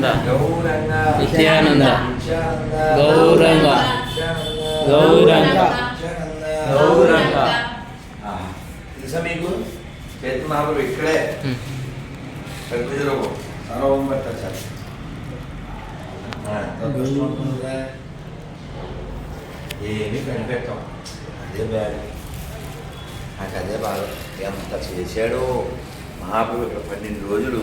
నిత్యానంద గౌరంగ. గౌరంగ. గౌరంగ. తెలుసా మీకు? చేతనాలు ఇక్కడే. ప్రకృతిలో సర్వం పెట్టారు ఏమీ కనిపెట్టాం. అదే బ్యాడ్. నాకు అదే బాధ. ఎంత చేశాడో. మహాప్రభు ఇక్కడ పన్నెండు రోజులు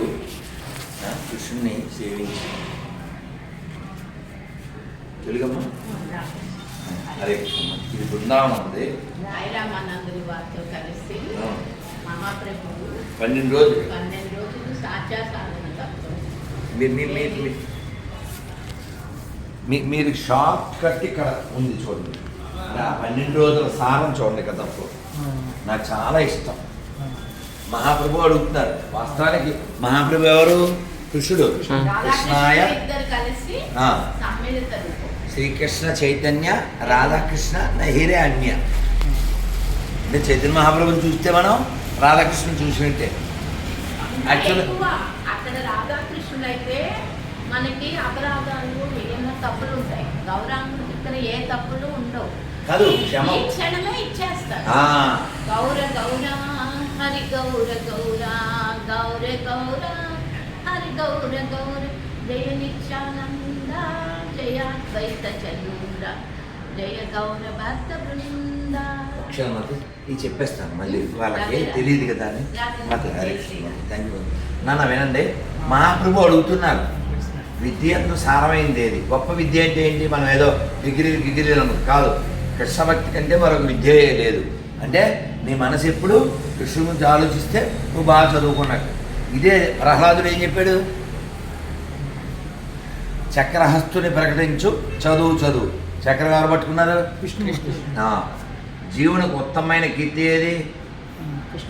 కృష్ణుని సేవించి. తెలుగమ్మా? అరే కృష్ణమ్మ ఇది బృందావనం ఉంది సాయిరామానందుని వారితో కలిసి ఆ, మహాప్రభువు పన్నెండు రోజులు. పన్నెండు రోజులు సాచా సాధనగా మీరు మీ షార్ట్ కట్ ఇక్కడ ఉంది చూడండి. ఆ పన్నెండు రోజుల సారం చూడండి కదా తప్పు నాకు చాలా ఇష్టం. మహాప్రభు అడుగుతున్నారు. వాస్తవానికి మహాప్రభు ఎవరు? కృష్ణుడు. కృష్ణాయ. రాధాకృష్ణ ఇద్దరు కలిసి ఆ, సమ్మిళిత రూపం శ్రీకృష్ణ చైతన్య రాధాకృష్ణ నహిరే అన్య అంటే చైతన్య మహాప్రభుని చూస్తే మనం రాధాకృష్ణ చూసినట్టే. ఎక్కువ అక్కడ రాధాకృష్ణుడు అయితే మనకి అపరాధాలు ఏమైనా తప్పులు ఉంటాయి. గౌరాంగుడికి ఇక్కడ ఏ తప్పులు ఉండవు. కాదు క్షమ. క్షణమే ఇచ్చేస్తారు ఆ, గౌర గౌర హరి గౌర గౌర గౌర గౌర. హరి గౌర గౌర జయ నిత్యానంద జయ ద్వైత చంద్ర జయ గౌర భక్త బృంద ఇది చెప్పేస్తాను మళ్ళీ వాళ్ళకి తెలియదు కదా అని. మాకు హరే కృష్ణ థ్యాంక్ యూ నాన్న వినండి. మహాప్రభు అడుగుతున్నారు. విద్య అందు సారమైంది ఏది? గొప్ప విద్య అంటే ఏంటి? మనం ఏదో డిగ్రీ డిగ్రీలు అనుకో కాదు. కృష్ణ భక్తి కంటే మరొక విద్యే లేదు. అంటే నీ మనసు ఎప్పుడు కృష్ణుడి గురించి ఆలోచిస్తే నువ్వు బాగా చదువుకున్నట్టు. ఇదే ప్రహ్లాదుడు ఏం చెప్పాడు? చక్రహస్తుని ప్రకటించు చదువు చదువు. చక్రం ఎవరు పట్టుకున్నారు? జీవునికి ఉత్తమమైన కీర్తి ఏది?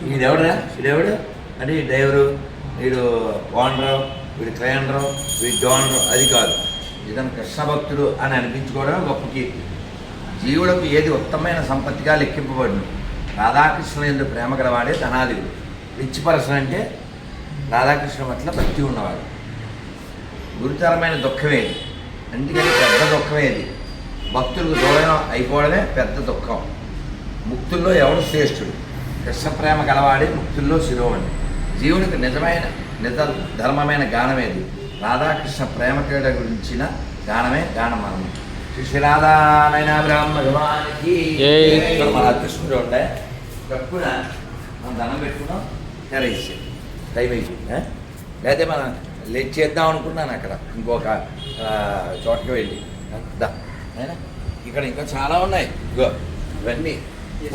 వీడెవడా వీడెవడు అంటే ఈ డ్రైవరు వీడు ఓనరు వీడు క్లయండరు వీడు డోనరు అది కాదు. ఇతను కృష్ణ భక్తుడు అని అనిపించుకోవడమే గొప్ప కీర్తి. జీవులకు ఏది ఉత్తమమైన సంపత్తిగా లెక్కింపబడును? రాధాకృష్ణ ఎందుకు ప్రేమ గలవాడే ధనాదివుడు రిచ్ పర్సన్ అంటే రాధాకృష్ణ పట్ల భక్తి ఉన్నవాడు. గురుతరమైన దుఃఖమేది. అందుకని పెద్ద దుఃఖమేది. భక్తులకు దూరం అయిపోవడమే పెద్ద దుఃఖం. ముక్తుల్లో ఎవడు శ్రేష్ఠుడు? కృష్ణ ప్రేమ గలవాడే ముక్తుల్లో శిరోమణి. జీవునికి నిజమైన నిజ ధర్మమైన గానమేది రాధాకృష్ణ ప్రేమ క్రీడ గురించిన గానమే గానమనము శ్రీ రాధానాయణ బ్రహ్మ భగవానికి మన కృష్ణుడు ఉండే. తప్పున మనం దండం పెట్టుకున్నాం. తెరేసి టైం అయిపోయింది? లేకపోతే మనం లేట్ చేద్దాం అనుకున్నాను అక్కడ. ఇంకొక చోటకి వెళ్ళి. దా. ఇక్కడ ఇంకా చాలా ఉన్నాయి. ఇగో ఇవన్నీ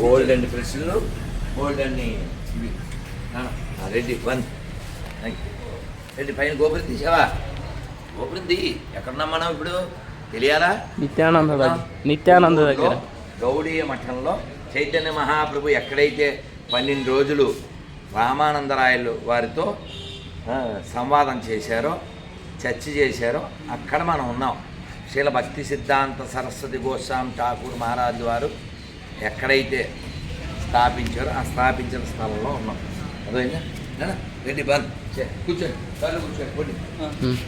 ఓల్డ్ అండ్ ఫ్రెష్లు ఓల్డ్ అండ్ ఇవి. రెడ్డి వన్. రెడ్డి పైన గోపురం తీసావా? గోపురం దిగి ఎక్కడున్నాం మనం ఇప్పుడు? తెలియాలా? నిత్యానంద నిత్యానంద దగ్గర. గౌడీయ మఠంలో చైతన్య మహాప్రభు ఎక్కడైతే పన్నెండు రోజులు రామానందరాయలు వారితో సంవాదం చేశారో చర్చ చేశారో అక్కడ మనం ఉన్నాం. శీల భక్తి సిద్ధాంత సరస్వతి గోస్వామి ఠాకూర్ మహారాజు వారు ఎక్కడైతే స్థాపించారో ఆ స్థాపించిన స్థలంలో ఉన్నాం. అదే రెడ్డి బంద్ కూర్చోండి కూర్చోండి